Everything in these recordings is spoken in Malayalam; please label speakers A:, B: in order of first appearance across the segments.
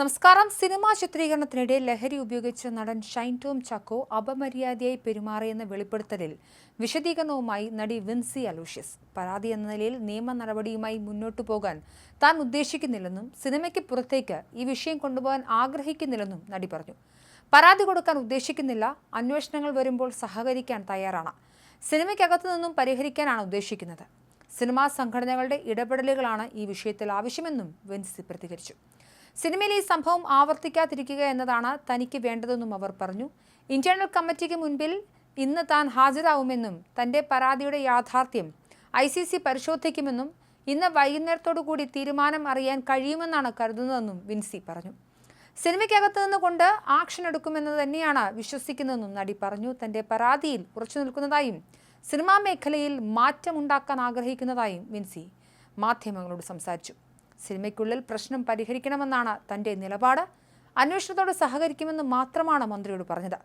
A: നമസ്കാരം. സിനിമാ ചിത്രീകരണത്തിനിടെ ലഹരി ഉപയോഗിച്ച നടൻ ഷൈൻ ടോം ചക്കോ അപമര്യാദയായി പെരുമാറിയെന്ന വെളിപ്പെടുത്തലിൽ വിശദീകരണവുമായി നടി വിൻസി അലൂഷ്യസ്. പരാതി എന്ന നിലയിൽ നിയമ നടപടിയുമായി മുന്നോട്ടു പോകാൻ താൻ ഉദ്ദേശിക്കുന്നില്ലെന്നും സിനിമയ്ക്ക് പുറത്തേക്ക് ഈ വിഷയം കൊണ്ടുപോകാൻ ആഗ്രഹിക്കുന്നില്ലെന്നും നടി പറഞ്ഞു. പരാതി കൊടുക്കാൻ ഉദ്ദേശിക്കുന്നില്ല. അന്വേഷണങ്ങൾ വരുമ്പോൾ സഹകരിക്കാൻ തയ്യാറാണ്. സിനിമയ്ക്കകത്തു നിന്നും പരിഹരിക്കാനാണ് ഉദ്ദേശിക്കുന്നത്. സിനിമാ സംഘടനകളുടെ ഇടപെടലുകളാണ് ഈ വിഷയത്തിൽ ആവശ്യമെന്നും വിൻസി പ്രതികരിച്ചു. സിനിമയിൽ ഈ സംഭവം ആവർത്തിക്കാതിരിക്കുക എന്നതാണ് തനിക്ക് വേണ്ടതെന്നും അവർ പറഞ്ഞു. ഇന്റേണൽ കമ്മിറ്റിക്ക് മുൻപിൽ ഇന്ന് താൻ ഹാജരാവുമെന്നും തന്റെ പരാതിയുടെ യാഥാർത്ഥ്യം ഐ സി സി പരിശോധിക്കുമെന്നും ഇന്ന് വൈകുന്നേരത്തോടു കൂടി തീരുമാനം അറിയാൻ കഴിയുമെന്നാണ് കരുതുന്നതെന്നും വിൻസി പറഞ്ഞു. സിനിമയ്ക്കകത്ത് നിന്നുകൊണ്ട് ആക്ഷൻ എടുക്കുമെന്ന് തന്നെയാണ് വിശ്വസിക്കുന്നതെന്നും നടി പറഞ്ഞു. തന്റെ പരാതിയിൽ ഉറച്ചു നിൽക്കുന്നതായും സിനിമാ മേഖലയിൽ മാറ്റമുണ്ടാക്കാൻ ആഗ്രഹിക്കുന്നതായും വിൻസി മാധ്യമങ്ങളോട് സംസാരിച്ചു. സിനിമയ്ക്കുള്ളിൽ പ്രശ്നം പരിഹരിക്കണമെന്നാണ് തന്റെ നിലപാട്. അന്വേഷണത്തോട് സഹകരിക്കുമെന്ന് മാത്രമാണ് മന്ത്രിയോട് പറഞ്ഞത്.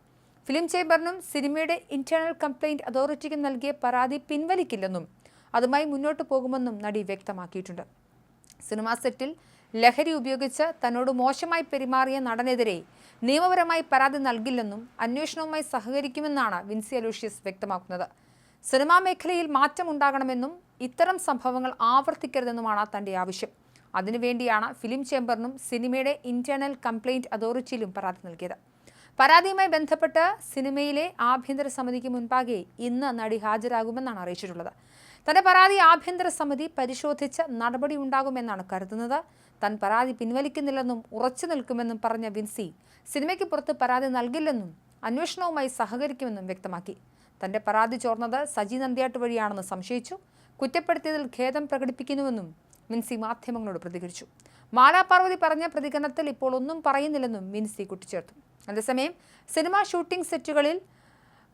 A: ഫിലിം ചേംബറിനും സിനിമയുടെ ഇന്റേണൽ കംപ്ലൈന്റ് അതോറിറ്റിക്കും നൽകിയ പരാതി പിൻവലിക്കില്ലെന്നും അതുമായി മുന്നോട്ട് പോകുമെന്നും നടി വ്യക്തമാക്കിയിട്ടുണ്ട്. സിനിമാ സെറ്റിൽ ലഹരി ഉപയോഗിച്ച് തന്നോട് മോശമായി പെരുമാറിയ നടനെതിരെ നിയമപരമായി പരാതി നൽകില്ലെന്നും അന്വേഷണവുമായി സഹകരിക്കുമെന്നാണ് വിൻസി അലൂഷ്യസ് വ്യക്തമാക്കുന്നത്. സിനിമാ മേഖലയിൽ മാറ്റമുണ്ടാകണമെന്നും ഇത്തരം സംഭവങ്ങൾ ആവർത്തിക്കരുതെന്നുമാണ് തന്റെ ആവശ്യം. അതിനുവേണ്ടിയാണ് ഫിലിം ചേംബറിനും സിനിമയുടെ ഇന്റേണൽ കംപ്ലയിന്റ് അതോറിറ്റിയിലും പരാതി നൽകിയത്. പരാതിയുമായി ബന്ധപ്പെട്ട് സിനിമയിലെ ആഭ്യന്തര സമിതിക്ക് മുൻപാകെ ഇന്ന് നടി ഹാജരാകുമെന്നാണ് അറിയിച്ചിട്ടുള്ളത്. തന്റെ പരാതി ആഭ്യന്തര സമിതി പരിശോധിച്ച് നടപടി ഉണ്ടാകുമെന്നാണ് കരുതുന്നത്. താൻ പരാതി പിൻവലിക്കുന്നില്ലെന്നും ഉറച്ചു നിൽക്കുമെന്നും പറഞ്ഞ വിൻസി സിനിമയ്ക്ക് പുറത്ത് പരാതി നൽകില്ലെന്നും അന്വേഷണവുമായി സഹകരിക്കുമെന്നും വ്യക്തമാക്കി. തന്റെ പരാതി ചോർന്നത് സജി നന്ദിയാട്ട് വഴിയാണെന്ന് സംശയിച്ചു. കുറ്റപ്പെടുത്തിയതിൽ ഖേദം പ്രകടിപ്പിക്കുന്നുവെന്നും മിൻസി മാധ്യമങ്ങളോട് പ്രതികരിച്ചു. മാലാപാർവതി പറഞ്ഞ പ്രതികരണത്തിൽ ഇപ്പോൾ ഒന്നും പറയുന്നില്ലെന്നും മിൻസി കൂട്ടിച്ചേർത്തു. അതേസമയം സിനിമാ ഷൂട്ടിംഗ് സെറ്റുകളിൽ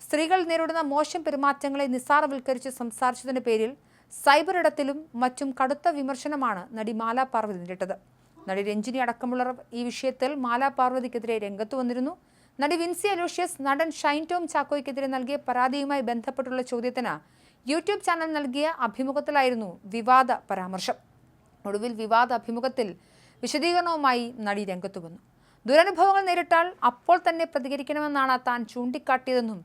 A: സ്ത്രീകൾ നേരിടുന്ന മോശം പെരുമാറ്റങ്ങളെ നിസ്സാരവൽക്കരിച്ച് സംസാരിച്ചതിന്റെ പേരിൽ സൈബർ ഇടത്തിലും മറ്റും കടുത്ത വിമർശനമാണ് നടി മാലാ പാർവതി നേരിട്ടത്. നടി രഞ്ജിനി അടക്കമുള്ളവർ ഈ വിഷയത്തിൽ മാലാ പാർവതിക്കെതിരെ രംഗത്ത് വന്നിരുന്നു. നടി വിൻസി അലോഷ്യസ് നടൻ ഷൈൻ ടോം ചാക്കോയ്ക്കെതിരെ നൽകിയ പരാതിയുമായി ബന്ധപ്പെട്ടുള്ള ചോദ്യത്തിന് യൂട്യൂബ് ചാനൽ നൽകിയ അഭിമുഖത്തിലായിരുന്നു വിവാദ പരാമർശം. ഒടുവിൽ വിവാദ അഭിമുഖത്തിൽ വിശദീകരണവുമായി നടി രംഗത്തു വന്നു ദുരനുഭവങ്ങൾ നേരിട്ടാൽ അപ്പോൾ തന്നെ പ്രതികരിക്കണമെന്നാണ് താൻ ചൂണ്ടിക്കാട്ടിയതെന്നും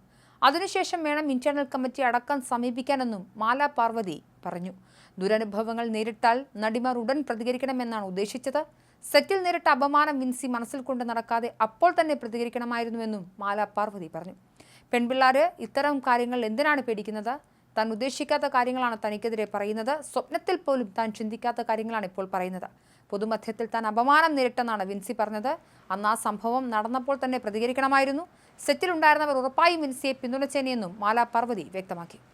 A: അതിനുശേഷം വേണം ഇന്റേണൽ കമ്മിറ്റി അടക്കം സമീപിക്കാനെന്നും മാല പാർവതി പറഞ്ഞു. ദുരനുഭവങ്ങൾ നേരിട്ടാൽ നടിമാർ ഉടൻ പ്രതികരിക്കണമെന്നാണ് ഉദ്ദേശിച്ചത്. സെറ്റിൽ നേരിട്ട അപമാനം വിൻസി മനസ്സിൽ കൊണ്ട് നടക്കാതെ അപ്പോൾ തന്നെ പ്രതികരിക്കണമായിരുന്നുവെന്നും മാല പാർവതി പറഞ്ഞു. പെൺപിള്ളാര് ഇത്തരം കാര്യങ്ങൾ എന്തിനാണ് പേടിക്കുന്നത്? താൻ ഉദ്ദേശിക്കാത്ത കാര്യങ്ങളാണ് തനിക്കെതിരെ പറയുന്നത്. സ്വപ്നത്തിൽ പോലും താൻ ചിന്തിക്കാത്ത കാര്യങ്ങളാണ് ഇപ്പോൾ പറയുന്നത്. പൊതുമധ്യത്തിൽ താൻ അപമാനം നേരിട്ടെന്നാണ് വിൻസി പറഞ്ഞത്. അന്ന് ആ സംഭവം നടന്നപ്പോൾ തന്നെ പ്രതികരിക്കണമായിരുന്നു. സെറ്റിലുണ്ടായിരുന്നവർ ഉറപ്പായും വിൻസിയെ പിന്തുണച്ചേനെയെന്നും മാലാ പാർവതി വ്യക്തമാക്കി.